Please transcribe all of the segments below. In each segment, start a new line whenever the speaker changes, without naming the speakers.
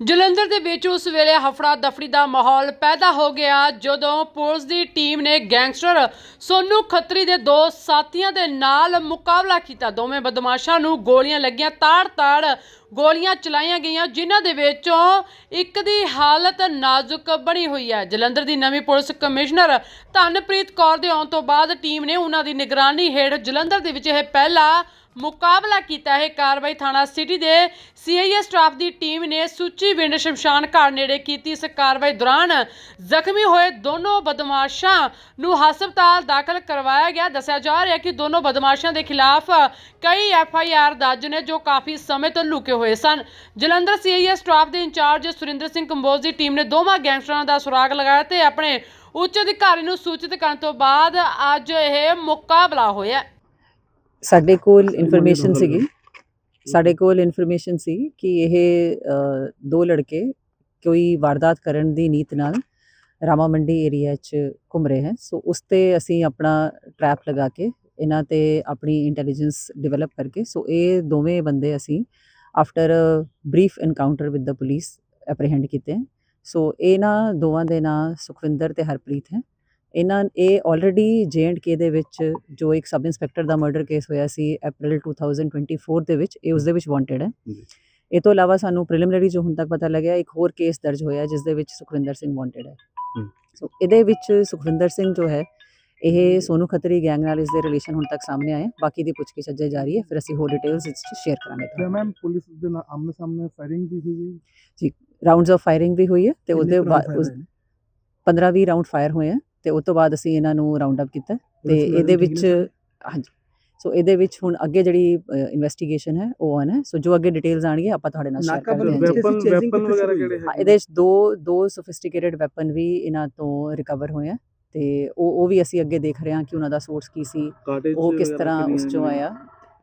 ਜਲੰਧਰ ਦੇ ਵਿੱਚ ਉਸ ਵੇਲੇ ਹਫੜਾ ਦਫੜੀ ਦਾ ਮਾਹੌਲ ਪੈਦਾ ਹੋ ਗਿਆ ਜਦੋਂ ਪੁਲਿਸ ਦੀ ਟੀਮ ਨੇ ਗੈਂਗਸਟਰ ਸੋਨੂ ਖੱਤਰੀ ਦੇ ਦੋ ਸਾਥੀਆਂ ਦੇ ਨਾਲ ਮੁਕਾਬਲਾ ਕੀਤਾ। ਦੋਵੇਂ ਬਦਮਾਸ਼ਾਂ ਨੂੰ ਗੋਲੀਆਂ ਲੱਗੀਆਂ, ਤਾੜ-ਤਾੜ ਗੋਲੀਆਂ ਚਲਾਈਆਂ ਗਈਆਂ, ਜਿਨ੍ਹਾਂ ਦੇ ਵਿੱਚੋਂ ਇੱਕ ਦੀ ਹਾਲਤ ਨਾਜ਼ੁਕ ਬਣੀ ਹੋਈ ਹੈ। ਜਲੰਧਰ ਦੀ ਨਵੀਂ ਪੁਲਿਸ ਕਮਿਸ਼ਨਰ ਧਨਪ੍ਰੀਤ ਕੌਰ ਦੇ ਆਉਣ ਤੋਂ ਬਾਅਦ ਟੀਮ ਨੇ ਉਹਨਾਂ ਦੀ ਨਿਗਰਾਨੀ ਹੇਠ ਜਲੰਧਰ ਦੇ ਵਿੱਚ ਇਹ ਪਹਿਲਾ ਮੁਕਾਬਲਾ ਕੀਤਾ। ਇਹ ਕਾਰਵਾਈ ਥਾਣਾ ਸਿਟੀ ਦੇ ਸੀਆਈਏ ਸਟਾਫ ਦੀ ਟੀਮ ਨੇ ਸੁੱਚੀ ਵਿੰਡ ਸ਼ਮਸ਼ਾਨ ਘਾਟ ਨੇੜੇ ਕੀਤੀ। ਇਸ ਕਾਰਵਾਈ ਦੌਰਾਨ ਜ਼ਖਮੀ ਹੋਏ ਦੋਨੋਂ ਬਦਮਾਸ਼ਾਂ ਨੂੰ ਹਸਪਤਾਲ ਦਾਖਲ ਕਰਵਾਇਆ ਗਿਆ। ਦੱਸਿਆ ਜਾ ਰਿਹਾ ਕਿ ਦੋਨੋਂ ਬਦਮਾਸ਼ਾਂ ਦੇ ਖਿਲਾਫ ਕਈ ਐਫ ਆਈ ਆਰ ਦਰਜ ਨੇ, ਜੋ ਕਾਫੀ ਸਮੇਂ ਤੋਂ ਲੁਕੇ ਹੋਏ ਸਨ। ਜਲੰਧਰ ਸੀਆਈਏ ਸਟਾਫ ਦੇ ਇੰਚਾਰਜ ਸੁਰਿੰਦਰ ਸਿੰਘ ਕੰਬੋਜ ਦੀ ਟੀਮ ਨੇ ਦੋਵਾਂ ਗੈਂਗਸਟਰਾਂ ਦਾ ਸੁਰਾਗ ਲਗਾਇਆ ਤੇ ਆਪਣੇ ਉੱਚ ਅਧਿਕਾਰੀ ਨੂੰ ਸੂਚਿਤ ਕਰਨ ਤੋਂ ਬਾਅਦ ਅੱਜ ਇਹ ਮੁਕਾਬਲਾ ਹੋਇਆ।
ਸਾਡੇ ਕੋਲ ਇਨਫੋਰਮੇਸ਼ਨ ਸੀਗੀ। ਸਾਡੇ ਕੋਲ ਇਨਫੋਰਮੇਸ਼ਨ ਸੀ ਕਿ ਇਹ ਦੋ ਲੜਕੇ ਕੋਈ ਵਾਰਦਾਤ ਕਰਨ ਦੀ ਨੀਤ ਨਾਲ ਰਾਮਾ ਮੰਡੀ ਏਰੀਆ 'ਚ ਘੁੰਮ ਰਹੇ ਹਨ ਸੋ ਉਸ ਤੇ ਅਸੀਂ ਆਪਣਾ ਟਰੈਪ ਲਗਾ ਕੇ ਇਹਨਾਂ ਤੇ ਆਪਣੀ ਇੰਟੈਲੀਜੈਂਸ ਡਿਵੈਲਪ ਕਰਕੇ ਸੋ ਇਹ ਦੋਵੇਂ ਬੰਦੇ ਅਸੀਂ after brief encounter with the police apprehend ਕੀਤੇ। ਸੋ ਇਹਨਾਂ ਦੋਵਾਂ ਦੇ ਨਾਂ ਸੁਖਵਿੰਦਰ ਤੇ ਹਰਪ੍ਰੀਤ ਹੈ। ਇਹਨਾਂ ਇਹ ਆਲਰੇਡੀ ਕੇ ਦੇ ਵਿੱਚ ਜੋ ਇੱਕ ਸਬ ਇੰਸਪੈਕਟਰ ਦਾ ਮਰਡਰ ਕੇਸ ਹੋਇਆ ਸੀ April 2024 ਦੇ ਵਿੱਚ ਇਹ ਉਸ ਦੇ ਵਿੱਚ ਵਾਂਟਡ ਹੈ।
ਜੀ।
ਇਹ ਤੋਂ ਇਲਾਵਾ ਸਾਨੂੰ ਪ੍ਰੀਲਿਮਿਨਰੀ ਜੋ ਹੁਣ ਤੱਕ ਪਤਾ ਲੱਗਿਆ ਇੱਕ ਹੋਰ ਕੇਸ ਦਰਜ ਹੋਇਆ ਜਿਸ ਦੇ ਵਿੱਚ ਸੁਖਵਿੰਦਰ ਸਿੰਘ ਵਾਂਟਡ ਹੈ।
ਹੂੰ।
ਸੋ ਇਹਦੇ ਵਿੱਚ ਸੁਖਵਿੰਦਰ ਸਿੰਘ ਜੋ ਹੈ ਇਹ ਸੋਨੂ ਖੱਤਰੀ ਗੈਂਗ ਨਾਲ ਇਸ ਦੇ ਰਿਲੇਸ਼ਨ ਹੁਣ ਤੱਕ ਸਾਹਮਣੇ ਆਏ। ਬਾਕੀ ਦੀ ਪੁੱਛਗਿੱਛ ਅੱਜੇ ਜਾਰੀ ਹੈ। ਫਿਰ ਅਸੀਂ ਹੋਰ ਡਿਟੇਲਸ ਇਸ ਸ਼ੇਅਰ ਕਰਾਂਗੇ
ਤੇ ਮੈਮ ਪੁਲਿਸ ਦੇ ਨਾਲ ਆਮਨੇ ਸਾਹਮਣੇ ਫਾਇਰਿੰਗ ਵੀ ਹੋਈ
ਰਾਉਂਡਸ ਆਫ ਫਾਇਰਿੰਗ ਵੀ ਹੋਈ ਹੈ ਤੇ ਉਹਦੇ ਬਾਅਦ ਉਸ 15 20 ਰਾਉਂਡ ਫਾਇਰ ਹੋਏ ਆ। ਤੇ ਉਸ ਤੋਂ ਬਾਅਦ ਅਸੀਂ ਇਹਨਾਂ ਨੂੰ ਰਾਉਂਡ ਅਪ ਕੀਤਾ ਤੇ ਇਹਦੇ ਵਿੱਚ ਹਾਂਜੀ ਸੋ ਇਹਦੇ ਵਿੱਚ ਹੁਣ ਅੱਗੇ ਜਿਹੜੀ ਇਨਵੈਸਟੀਗੇਸ਼ਨ ਹੈ ਉਹ ਆਨ ਹੈ ਸੋ ਜੋ ਅੱਗੇ ਡਿਟੇਲਸ ਆਣਗੀਆਂ ਆਪਾਂ ਤੁਹਾਡੇ ਨਾਲ ਸ਼ੇਅਰ ਜੀ।
weapon- weapon ਵਗੈਰਾ ਕਿਹੜੇ
ਹਾਂ, ਇਹਦੇ ਵਿੱਚ ਦੋ ਦੋ ਸੋਫਿਸਟੀਕੇਟਿਡ ਵੈਪਨ ਵੀ ਇਹਨਾਂ ਤੋਂ ਰਿਕਵਰ ਹੋਏ ਆ ਤੇ ਉਹ ਉਹ ਵੀ ਅਸੀਂ ਅੱਗੇ ਦੇਖ ਰਹੇ ਹਾਂ ਕਿ ਉਹਨਾਂ ਦਾ ਸੋਰਸ ਕੀ ਸੀ ਉਹ ਕਿਸ ਤਰ੍ਹਾਂ ਉਸ ਚੋਂ ਆਇਆ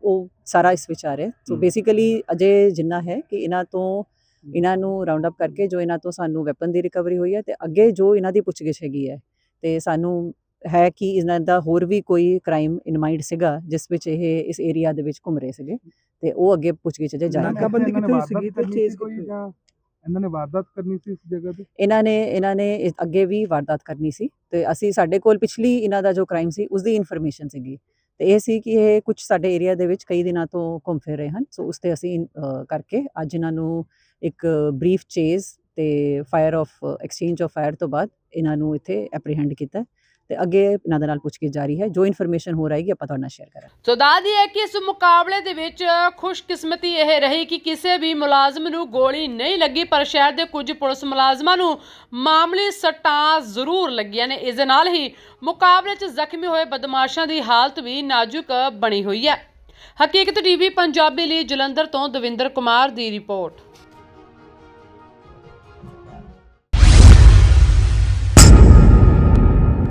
ਉਹ ਸਾਰਾ ਇਸ ਵਿੱਚ ਆ ਰਿਹਾ। ਸੋ। ਬੇਸਿਕਲੀ ਅਜੇ ਜਿੰਨਾ ਹੈ ਕਿ ਇਹਨਾਂ ਤੋਂ ਇਹਨਾਂ ਨੂੰ ਰਾਉਂਡ ਅਪ ਕਰਕੇ ਜੋ ਇਹਨਾਂ ਤੋਂ ਸਾਨੂੰ ਵੈਪਨ ਦੀ ਰਿਕਵਰੀ ਹੋਈ ਹੈ ਤੇ ਅੱਗੇ ਜੋ ਇਹਨਾਂ ਦੀ ਪੁੱਛਗਿੱਛ ਹੈਗੀ ਹੈ ਤੇ ਸਾਨੂੰ ਹੈ ਕਿ ਇਹਨਾਂ ਦਾ ਹੋਰ ਵੀ ਕੋਈ ਕ੍ਰਾਈਮ ਇਨ ਮਾਈਂਡ ਸੀਗਾ ਜਿਸ ਵਿੱਚ ਇਹ ਇਸ ਏਰੀਆ ਦੇ ਵਿੱਚ ਘੁੰਮ ਰਹੇ ਸੀਗੇ ਤੇ ਉਹ ਅੱਗੇ ਪੁੱਛਗਿੱਛ ਜੇ ਜਾਰੀ
ਨਾਕਾਬੰਦੀ ਕਿੱਥੇ ਹੋਈ ਸੀਗੀ ਤੇ ਚੇਸ ਕੋਈ ਜਾਂ ਇਹਨਾਂ ਨੇ ਵਾਰਦਾਤ ਕਰਨੀ ਸੀ ਇਸ ਜਗ੍ਹਾ ਤੇ?
ਇਹਨਾਂ ਨੇ ਇਹਨਾਂ ਨੇ ਇਸ- ਅੱਗੇ ਵੀ ਵਾਰਦਾਤ ਕਰਨੀ ਸੀ ਤੇ ਅਸੀਂ ਸਾਡੇ ਕੋਲ ਪਿਛਲੀ ਇਹਨਾਂ ਦਾ ਜੋ ਕ੍ਰਾਈਮ ਸੀ ਉਸ ਦੀ ਇਨਫੋਰਮੇਸ਼ਨ ਸੀਗੀ ਤੇ ਇਹ ਸੀ ਕਿ ਇਹ ਕੁਝ ਸਾਡੇ ਏਰੀਆ ਦੇ ਵਿੱਚ ਕਈ ਦਿਨਾਂ ਤੋਂ ਘੁੰਮ ਫਿਰ ਰਹੇ ਹਨ ਸੋ ਉਸ ਤੇ ਅਸੀਂ ਕਰਕੇ ਅੱਜ ਇਹਨਾਂ ਨੂੰ ਇੱਕ ਬਰੀਫ ਚੇਜ਼ ਤੇ fire of exchange of fire ਤੋਂ ਬਾਅਦ ਇਹਨਾਂ ਨੂੰ ਇੱਥੇ ਐਪਰੀਹੈਂਡ ਕੀਤਾ ਤੇ ਅੱਗੇ ਇਹਨਾਂ ਦੇ ਨਾਲ ਪੁੱਛਗਿੱਛ ਜਾਰੀ ਹੈ। ਜੋ ਇਨਫੋਰਮੇਸ਼ਨ ਹੋ ਰਹੀ ਆਪਾਂ ਤੁਹਾਡੇ ਨਾਲ ਸ਼ੇਅਰ ਕਰਾਂਗੇ।
ਸੋ ਦੱਸਦੀ ਹੈ ਕਿ ਇਸ ਮੁਕਾਬਲੇ ਦੇ ਵਿੱਚ ਖੁਸ਼ਕਿਸਮਤੀ ਇਹ ਰਹੀ ਕਿ ਕਿਸੇ ਵੀ ਮੁਲਾਜ਼ਮ ਨੂੰ ਗੋਲੀ ਨਹੀਂ ਲੱਗੀ, ਪਰ ਸ਼ਹਿਰ ਦੇ ਕੁਝ ਪੁਲਿਸ ਮੁਲਾਜ਼ਮਾਂ ਨੂੰ ਮਾਮਲੇ ਸੱਟਾਂ ਜ਼ਰੂਰ ਲੱਗੀਆਂ ਨੇ। ਇਸ ਦੇ ਨਾਲ ਹੀ ਮੁਕਾਬਲੇ 'ਚ ਜ਼ਖਮੀ ਹੋਏ ਬਦਮਾਸ਼ਾਂ ਦੀ ਹਾਲਤ ਵੀ ਨਾਜ਼ੁਕ ਬਣੀ ਹੋਈ ਹੈ। ਹਕੀਕਤ ਟੀਵੀ ਪੰਜਾਬੀ ਲਈ ਜਲੰਧਰ ਤੋਂ ਦਵਿੰਦਰ ਕੁਮਾਰ ਦੀ ਰਿਪੋਰਟ।